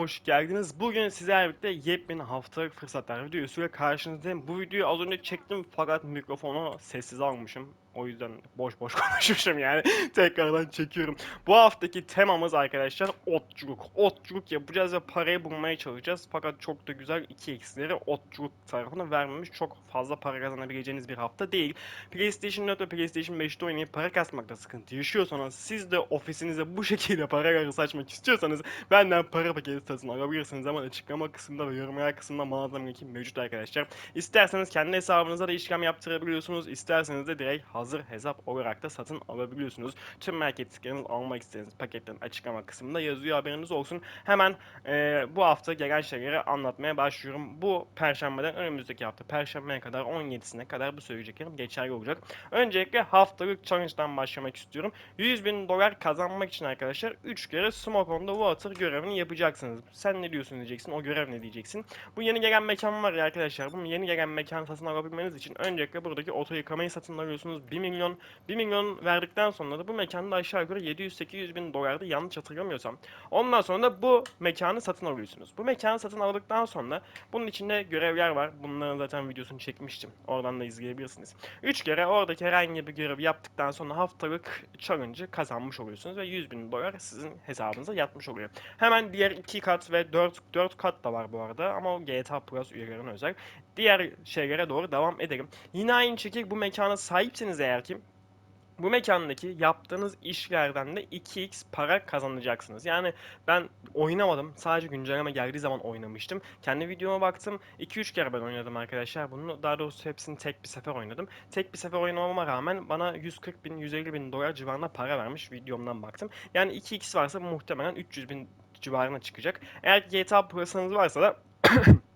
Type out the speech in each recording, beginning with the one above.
Hoş geldiniz. Bugün sizlerle birlikte yepyeni haftalık fırsatlar videosuyla karşınızdayım. Bu videoyu az önce çektim fakat mikrofonu sessiz almışım. O yüzden boş boş konuşmuşum yani. Tekrardan çekiyorum. Bu haftaki temamız arkadaşlar otçuluk. Otçuluk yapacağız ve parayı bulmaya çalışacağız. Fakat çok da güzel 2x'leri otçuluk tarafına vermemiş. Çok fazla para kazanabileceğiniz bir hafta değil. PlayStation 4 ve PlayStation 5'te oynayıp para kasmakta sıkıntı yaşıyorsanız siz de ofisinize bu şekilde para saçmak istiyorsanız benden para paketi satın alabilirsiniz ama açıklama kısmında ve yorumlar kısmında mağazam linki mevcut arkadaşlar. İsterseniz kendi hesabınıza da işlem yaptırabiliyorsunuz. İsterseniz de direkt hazır hesap olarak da satın alabiliyorsunuz. Tüm marketlikleriniz almak istediğiniz paketlerin açıklama kısmında yazıyor haberiniz olsun. Hemen e, bu hafta gelen şeyleri anlatmaya başlıyorum. Bu perşembeden önümüzdeki hafta perşembeye kadar 17'sine kadar bu söyleyeceklerim geçerli olacak. Öncelikle haftalık challenge'dan başlamak istiyorum. 100 bin dolar kazanmak için arkadaşlar 3 kere Smoke on the Water görevini yapacaksınız. Sen ne diyorsun diyeceksin, o görev ne diyeceksin. Bu yeni gelen mekan var ya arkadaşlar. Bu yeni gelen mekan satın alabilmeniz için öncelikle buradaki oto yıkamayı satın alıyorsunuz. 1 milyon 1 milyon verdikten sonra da bu mekanda aşağı yukarı 700-800 bin dolardı yanlış hatırlamıyorsam. Ondan sonra da bu mekanı satın alıyorsunuz. Bu mekanı satın aldıktan sonra bunun içinde görevler var. Bunların zaten videosunu çekmiştim. Oradan da izleyebilirsiniz. 3 kere oradaki herhangi bir görevi yaptıktan sonra haftalık challenge'ı kazanmış oluyorsunuz ve 100 bin dolar sizin hesabınıza yatmış oluyor. Hemen diğer 2 kat ve 4, 4 kat da var bu arada ama o GTA Plus üyelerine özel. Diğer şeylere doğru devam edelim. Yine aynı şekilde bu mekana sahipseniz eğer ki bu mekandaki yaptığınız işlerden de 2x para kazanacaksınız. Yani ben oynamadım. Sadece güncelleme geldiği zaman oynamıştım. Kendi videoma baktım. 2-3 kere ben oynadım arkadaşlar. Bunu daha doğrusu hepsini tek bir sefer oynadım. Tek bir sefer oynamama rağmen bana 140 bin, 150 bin dolar civarında para vermiş videomdan baktım. Yani 2x varsa muhtemelen 300 bin civarına çıkacak. Eğer GTA Plus'ınız varsa da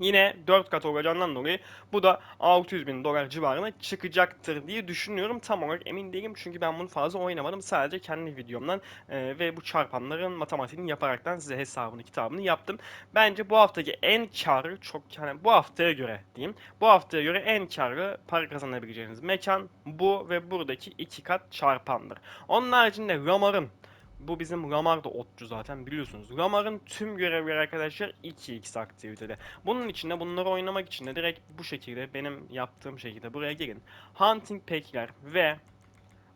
Yine 4 kat olacağından dolayı bu da 600 bin dolar civarına çıkacaktır diye düşünüyorum. Tam olarak emin değilim çünkü ben bunu fazla oynamadım. Sadece kendi videomdan e, ve bu çarpanların matematiğini yaparaktan size hesabını kitabını yaptım. Bence bu haftaki en karı çok yani bu haftaya göre diyeyim. Bu haftaya göre en karı para kazanabileceğiniz mekan bu ve buradaki iki kat çarpandır. Onun haricinde Ramar'ın bu bizim Ramar'da otçu zaten biliyorsunuz. Ramar'ın tüm görevleri arkadaşlar 2x aktivitede. Bunun için de bunları oynamak için de direkt bu şekilde benim yaptığım şekilde buraya gelin. Hunting pack'ler ve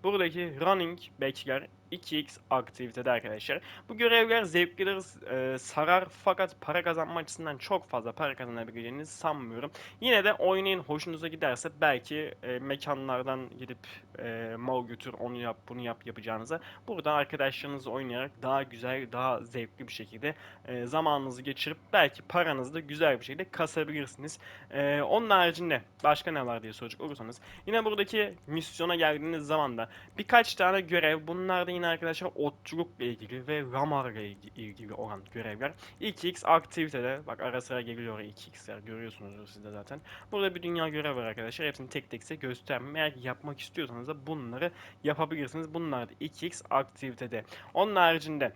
buradaki running back'ler 2x aktivitede arkadaşlar. Bu görevler zevklidir, e, sarar fakat para kazanma açısından çok fazla para kazanabileceğinizi sanmıyorum. Yine de oynayın hoşunuza giderse belki e, mekanlardan gidip e, mal götür onu yap bunu yap yapacağınıza burada arkadaşlarınızla oynayarak daha güzel daha zevkli bir şekilde e, zamanınızı geçirip belki paranızı da güzel bir şekilde kasabilirsiniz. E, onun haricinde başka ne var diye soracak olursanız yine buradaki misyona geldiğiniz zaman da birkaç tane görev bunlar da yine arkadaşlar otçulukla ilgili ve ramarla ilgili olan görevler. 2x aktivitede bak ara sıra geliyor 2x'ler görüyorsunuz siz de zaten. Burada bir dünya görev var arkadaşlar. Hepsini tek tek size göstermem. Eğer yapmak istiyorsanız da bunları yapabilirsiniz. Bunlar da 2x aktivitede. Onun haricinde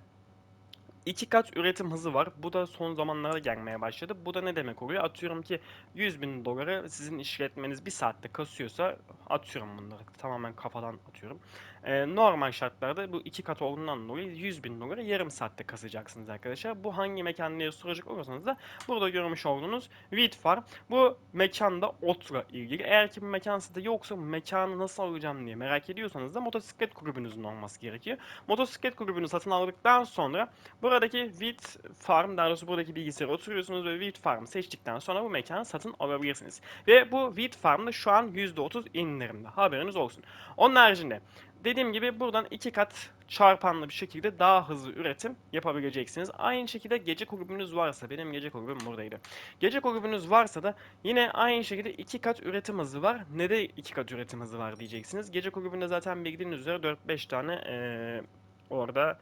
iki kat üretim hızı var. Bu da son zamanlarda gelmeye başladı. Bu da ne demek oluyor? Atıyorum ki 100 bin doları sizin işletmeniz bir saatte kasıyorsa atıyorum bunları tamamen kafadan atıyorum. Ee, normal şartlarda bu iki kat olduğundan dolayı 100 bin doları yarım saatte kasacaksınız arkadaşlar. Bu hangi mekan soracak olursanız da burada görmüş olduğunuz Wheat Farm. Bu mekanda otra ilgili. Eğer ki bir mekan sizde yoksa mekanı nasıl alacağım diye merak ediyorsanız da motosiklet kulübünüzün olması gerekiyor. Motosiklet kulübünü satın aldıktan sonra buradaki Wheat Farm daha doğrusu buradaki bilgisayara oturuyorsunuz ve Wheat Farm seçtikten sonra bu mekanı satın alabilirsiniz. Ve bu Wheat Farm'da şu an %30 indirimde. Haberiniz olsun. Onun haricinde Dediğim gibi buradan iki kat çarpanlı bir şekilde daha hızlı üretim yapabileceksiniz. Aynı şekilde gece kulübünüz varsa, benim gece kulübüm buradaydı. Gece kulübünüz varsa da yine aynı şekilde iki kat üretim hızı var. Ne de iki kat üretim hızı var diyeceksiniz. Gece kulübünde zaten bildiğiniz üzere 4-5 tane ee, orada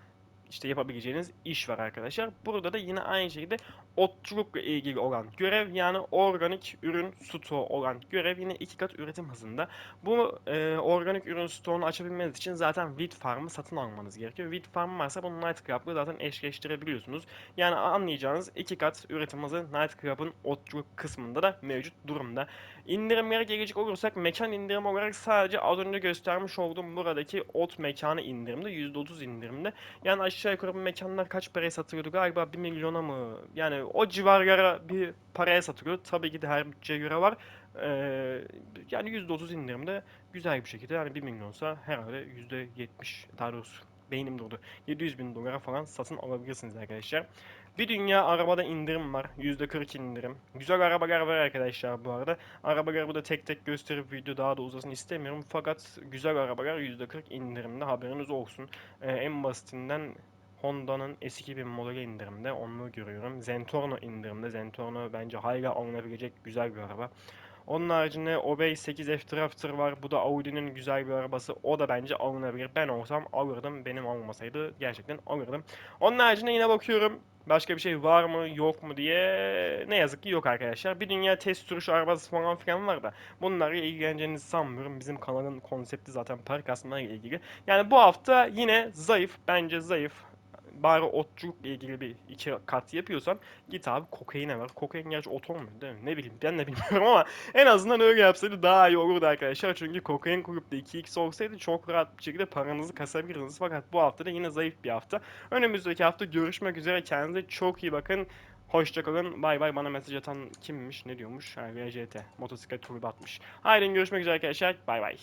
işte yapabileceğiniz iş var arkadaşlar. Burada da yine aynı şekilde otçulukla ilgili olan görev yani organik ürün stoğu olan görev yine iki kat üretim hızında. Bu e, organik ürün stoğunu açabilmeniz için zaten Wheat Farm'ı satın almanız gerekiyor. Wheat Farm varsa bunu Nightcrab'la zaten eşleştirebiliyorsunuz. Yani anlayacağınız iki kat üretim hızı Nightcrab'ın otçuluk kısmında da mevcut durumda. İndirimlere gelecek olursak mekan indirim olarak sadece az önce göstermiş olduğum buradaki ot mekanı indirimde %30 indirimde. Yani aşağı yukarı bu mekanlar kaç paraya satılıyordu galiba 1 milyona mı? Yani o civarlara bir paraya satılıyor. Tabii ki de her bütçeye göre var. Ee, yani %30 indirimde güzel bir şekilde yani 1 milyonsa herhalde %70 daha doğrusu beynim durdu. 700 bin dolara falan satın alabilirsiniz arkadaşlar. Bir dünya arabada indirim var. %40 indirim. Güzel arabalar var arkadaşlar bu arada. Arabaları burada tek tek gösterip video daha da uzasın istemiyorum. Fakat güzel arabalar %40 indirimde haberiniz olsun. Ee, en basitinden Honda'nın S2000 modeli indirimde onu görüyorum. Zentorno indirimde. Zentorno bence hala alınabilecek güzel bir araba. Onun haricinde Obey 8 F-Drafter var. Bu da Audi'nin güzel bir arabası. O da bence alınabilir. Ben olsam alırdım. Benim olmasaydı gerçekten alırdım. Onun haricinde yine bakıyorum. Başka bir şey var mı yok mu diye ne yazık ki yok arkadaşlar. Bir dünya test sürüşü arabası falan filan var da bunlarla ilgileneceğinizi sanmıyorum. Bizim kanalın konsepti zaten park asmalarla ilgili. Yani bu hafta yine zayıf. Bence zayıf. Bari otçulukla ilgili bir iki kat yapıyorsan git abi kokaine ver. Kokain gerçi ot olmuyor değil mi? Ne bileyim ben de bilmiyorum ama en azından öyle yapsaydı daha iyi olurdu arkadaşlar. Çünkü kokain kulüpte 2x olsaydı çok rahat bir şekilde paranızı kasabilirdiniz. Fakat bu hafta da yine zayıf bir hafta. Önümüzdeki hafta görüşmek üzere. Kendinize çok iyi bakın. Hoşçakalın. Bay bay bana mesaj atan kimmiş? Ne diyormuş? Ha, VJT. Motosiklet turbo atmış. Haydi görüşmek üzere arkadaşlar. Bay bay.